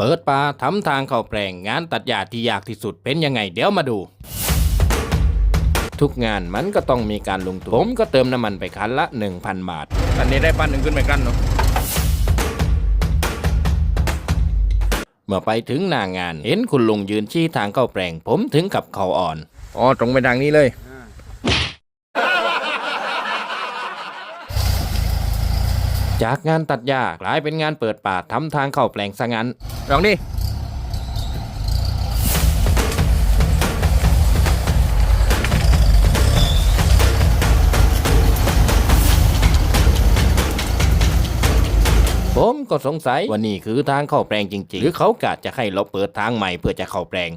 เปิดป่าทำทางเข้าแปลงงานตัดหญ้าที่ยากที่สุดเป็นยังไงเดี๋ยวมาดู ทุกงานมันก็ต้องมีการลงทุนผมก็เติมน้ำมันไปคันละ 1,000 บาท อันนี้ได้ปั้นหนึ่งขึ้นไปกันเนาะเมื่อไปถึงหน้างานเห็นคุณลุงยืนชี้ทางเข้าแปลง ผมถึงกับเขาอ่อนอ๋อตรงไปทางนี้เลย จากงานตัดหญ้ากลายเป็นงานเปิดป่าทำทางเข้าแปลงซะงั้น ลองดิ ผมก็สงสัยว่านี่คือทางเข้าแปลงจริงๆ หรือเขากะจะให้เราเปิดทางใหม่เพื่อจะเข้าแปลง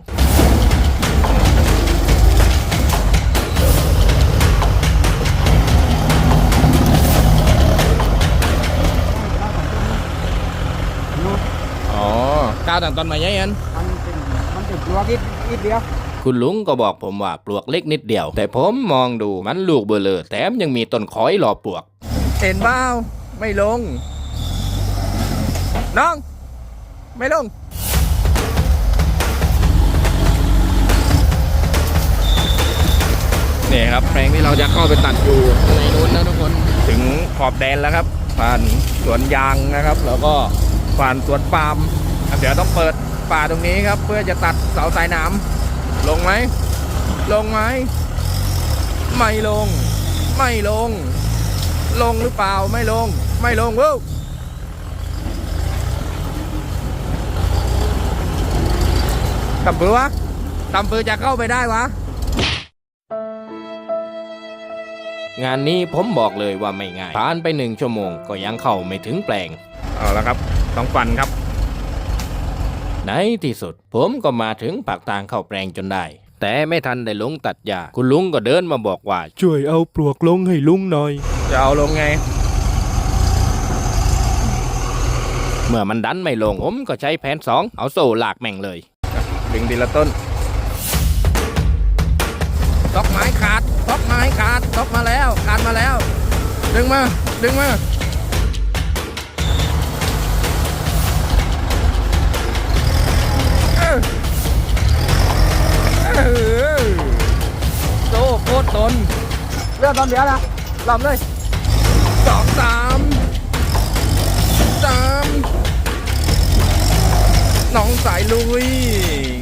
ต่างตอนใหม่ยัยอันมันเป็นมันเป็นตัวกิดกิดเดียวคุณลุงก็บอกผมว่าปลวกเล็กนิดเดียว แต่ผมมองดูมันลูกเบลอแถมยังมีต้นขอยรอปลวก เห็นเปล่าไม่ลง น้อง ไม่ลงนี่ครับแปลงที่เราจะเข้าไปตัดอยู่ในนู้นนะทุกคนถึงขอบแดนแล้วครับ ผ่านสวนยางนะครับ แล้วก็ผ่านสวนปาล์ม เดี๋ยวต้องเปิดป่าตรงนี้ครับ เพื่อจะตัดเสาสายน้ำลงไหม ลงไหม ไม่ลง ไม่ลง ลงหรือเปล่า ไม่ลง ไม่ลงเว้ตำปือวะตำปือจะเข้าไปได้วะ งานนี้ผมบอกเลยว่าไม่ง่ายผ่านไปหนึ่งชั่วโมงก็ยังเข้าไม่ถึงแปลง เอาละครับ ต้องฟันครับ ในที่สุด ผมก็มาถึงปากทางเข้าแปลงจนได้ แต่ไม่ทันได้ลงตัดหญ้าคุณลุงก็เดินมาบอกว่า ช่วยเอาปลวกลงให้ลุงหน่อย จะเอาลงไง เมื่อมันดันไม่ลงผมก็ใช้แผนสองเอาโซ่ลากแม่งเลยดึงทีละต้นตอกไม้ขาดตอกไม้ขาดตอกมาแล้วขาดมาแล้ว ดึงมา ดึงมา อกตอนเดียวนะลำเลยสองสามสามน้องสายลุย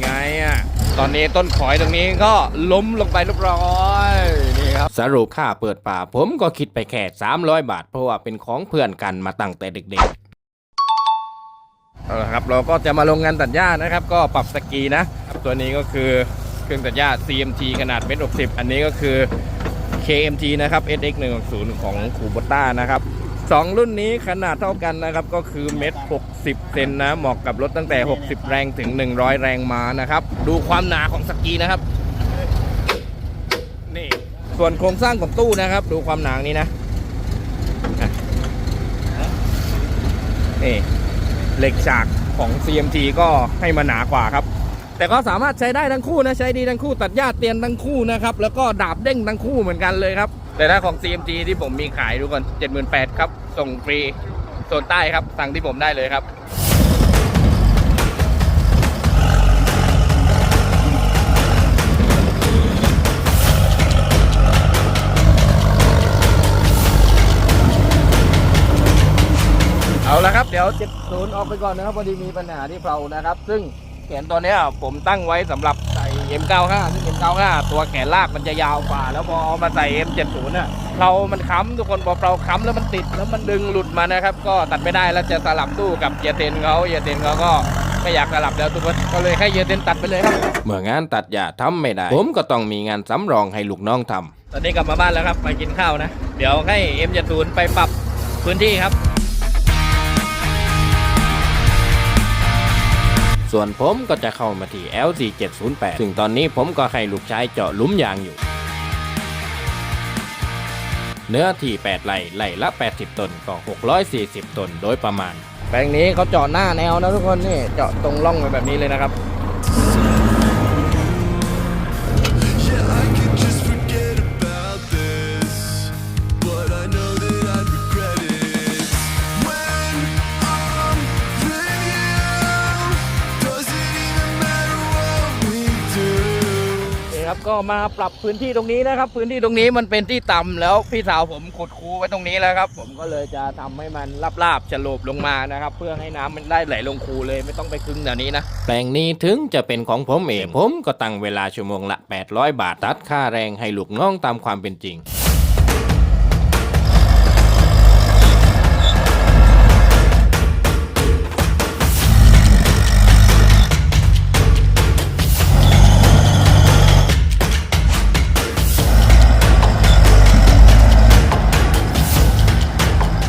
ไงอะ ตอนนี้ต้นขอยตรงนี้ก็ล้มลงไปเรียบร้อยนี่ครับ สรุปค่าเปิดป่า ผมก็คิดไปแค่ 300 บาท เพราะว่าเป็นของเพื่อนกันมาตั้งแต่เด็กๆเอาละครับเราก็จะมาลงงานตัดหญ้านะครับ ก็ปรับสกีนะ ตัวนี้ก็คือเครื่องตัดหญ้า CMT ขนาดเมตร60 อันนี้ก็คือ KMT นะครับ SX 160ของคูโบต้านะครับสองรุ่นนี้ขนาดเท่ากันนะครับ ก็คือเมตร60 เซนนะ เหมาะกับรถตั้งแต่ 60 แรงถึง 100 แรงม้านะครับ ดูความหนาของสกีนะครับ นี่ส่วนโครงสร้างของตู้นะครับ ดูความหนานี้นะอะนี่เหล็กฉากของ CMT ก็ให้มาหนากว่าครับ แต่ก็สามารถใช้ได้ทั้งคู่นะ ใช้ดีทั้งคู่ตัดหญ้าเตียนทั้งคู่นะครับ แล้วก็ดาบเด้งทั้งคู่เหมือนกันเลยครับ แต่ถ้าของ CMT ที่ผมมีขายดูก่อน78,000ครับ ส่งฟรีโซนใต้ครับ สั่งที่ผมได้เลยครับเอาละครับ เดี๋ยว70ออกไปก่อนนะครับพอดีมีปัญหาที่เพลานะครับ ซึ่ง แขนตัวเนี้ยผมตั้งไว้สำหรับใส่ M95 ซึ่ง M95 ตัวแขนลากมันจะยาวกว่า แล้วพอเอามาใส่ M70 น่ะเพลามันค้ำทุกคนพอเพลาค้ำแล้วมันติดแล้วมันดึงหลุดมานะครับ ก็ตัดไม่ได้แล้วจะสลับตู้กับเยเตนเขาเยเตนเขาก็ไม่อยากสลับแล้วทุกคนก็เลยให้เยเตนตัดไปเลยครับๆเมื่องานตัดหญ้าทำไม่ได้ ผมก็ต้องมีงานสำรองให้ลูกน้องทำตอนนี้กลับมาบ้านแล้วครับไปกินข้าวนะ เดี๋ยวให้ M70 ไปปรับพื้นที่ครับ ส่วนผมก็จะเข้ามาที่ L4708 ซึ่งตอนนี้ผมก็ให้ลูกชายเจาะหลุมยางอยู่ เนื้อที่ 8 ไร่ไร่ละ 80ต้นก็ 640ต้นโดยประมาณ แปลงนี้เขาเจาะหน้าแนวนะทุกคนนี่เจาะตรงร่องไปแบบนี้เลยนะครับ ก็มาปรับพื้นที่ตรงนี้นะครับ พื้นที่ตรงนี้มันเป็นที่ต่ำแล้วพี่สาวผมขุดคูไว้ตรงนี้แล้วครับ ผมก็เลยจะทำให้มันลาบๆฉลบลงมานะครับ เพื่อให้น้ำมันได้ไหลลงคูเลยไม่ต้องไปคึงแถวนี้นะแปลงนี้ถึงจะเป็นของผมเองผมก็ตั้งเวลาชั่วโมงละ 800 บาทตัดค่าแรงให้ลูกน้องตามความเป็นจริง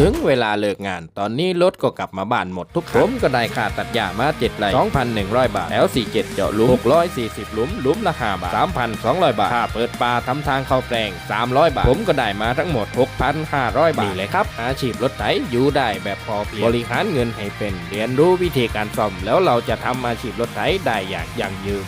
ถึงเวลาเลิกงาน ตอนนี้รถก็กลับมาบ้านหมดทุกคันผมก็ได้ค่าตัดหญ้ามา7ไร่2,100 บาทแล้ว47 เจาะหลุม640 หลุม หลุมละ5บาท 3,200 บาทค่าเปิดปลาทำทางเข้าแปลง 300 บาท ผมก็ได้มาทั้งหมด 6,500 บาทนี่เลยครับ อาชีพรถไถอยู่ได้แบบพอเพียงบริหารเงินให้เป็น เรียนรู้วิธีการซ่อม แล้วเราจะทำอาชีพรถไถได้อย่างยั่งยืน